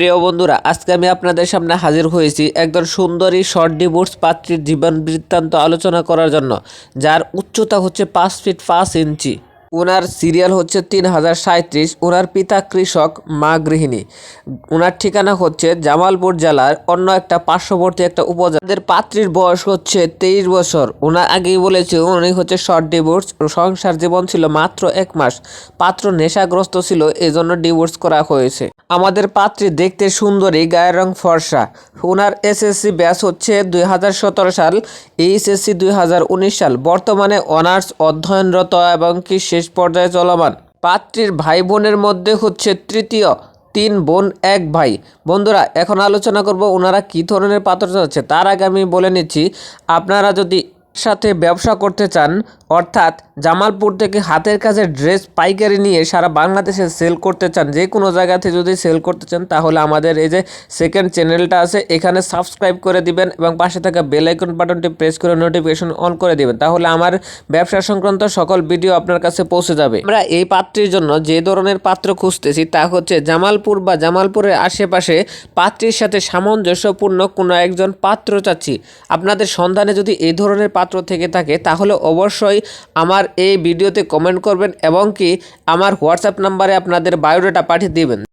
প্রিয় বন্ধুরা, আজকে আমি আপনাদের সামনে হাজির হয়েছি একজন সুন্দরী শর্ট ডিভোর্স পাত্রীর জীবন বৃত্তান্ত আলোচনা করার জন্য, যার উচ্চতা হচ্ছে পাঁচ ফিট পাঁচ ইঞ্চি। ওনার সিরিয়াল হচ্ছে তিন হাজার সাঁত্রিশ ওনার পিতা কৃষক, মা গৃহিণী। ওনার ঠিকানা হচ্ছে জামালপুর জেলার অন্য একটা পার্শ্ববর্তী একটা উপজেলাদের পাত্রীর বয়স হচ্ছে তেইশ বছর। ওনার আগেই বলেছে, উনি হচ্ছে শর্ট ডিভোর্স, সংসার জীবন ছিল মাত্র এক মাস। পাত্র নেশাগ্রস্ত ছিল, এজন্য ডিভোর্স করা হয়েছে। আমাদের পাত্রী দেখতে সুন্দরী, গায়ের রং ফর্সা। ওনার এসএসসি ব্যাস হচ্ছে দুই হাজার সতেরো সাল, এইচএসসি দুই হাজার উনিশ সাল। বর্তমানে অনার্স অধ্যয়নরত এবং কি শেষ পর্যায়ে চলমান। পাত্রীর ভাই বোনের মধ্যে হচ্ছে তৃতীয়, তিন বোন, এক ভাই। বন্ধুরা, এখন আলোচনা করব ওনারা কী ধরনের পাত্র চাচ্ছে তার আগে আমি বলে নিচ্ছি, আপনারা যদি সাথে ব্যবসা করতে চান, অর্থাৎ জামালপুর থেকে হাতের কাছে ড্রেস, পাইকারি নিয়ে সারা বাংলাদেশে সেল করতে চান, যে কোনো জায়গাতে যদি সেল করতে চান, তাহলে আমাদের এই যে সেকেন্ড চ্যানেলটা আছে, এখানে সাবস্ক্রাইব করে দিবেন এবং পাশে থাকা বেল আইকন বাটনটি প্রেস করে নোটিফিকেশন অন করে দিবেন। তাহলে আমার ব্যবসা সংক্রান্ত সকল ভিডিও আপনার কাছে পৌঁছে যাবে। আমরা এই পাত্রের জন্য যে ধরনের পাত্র খুঁজতেছি, তা হচ্ছে জামালপুর বা জামালপুরের আশেপাশে পাত্রীর সাথে সামঞ্জস্যপূর্ণ কোনো একজন পাত্র চাচ্ছি। আপনাদের সন্ধানে যদি এই ধরনের পাত্র থেকে থাকে, তাহলে অবশ্যই আমার এই ভিডিওতে কমেন্ট করবেন এবং কি আমার হোয়াটসঅ্যাপ নাম্বারে আপনাদের বায়োডাটা পাঠিয়ে দিবেন।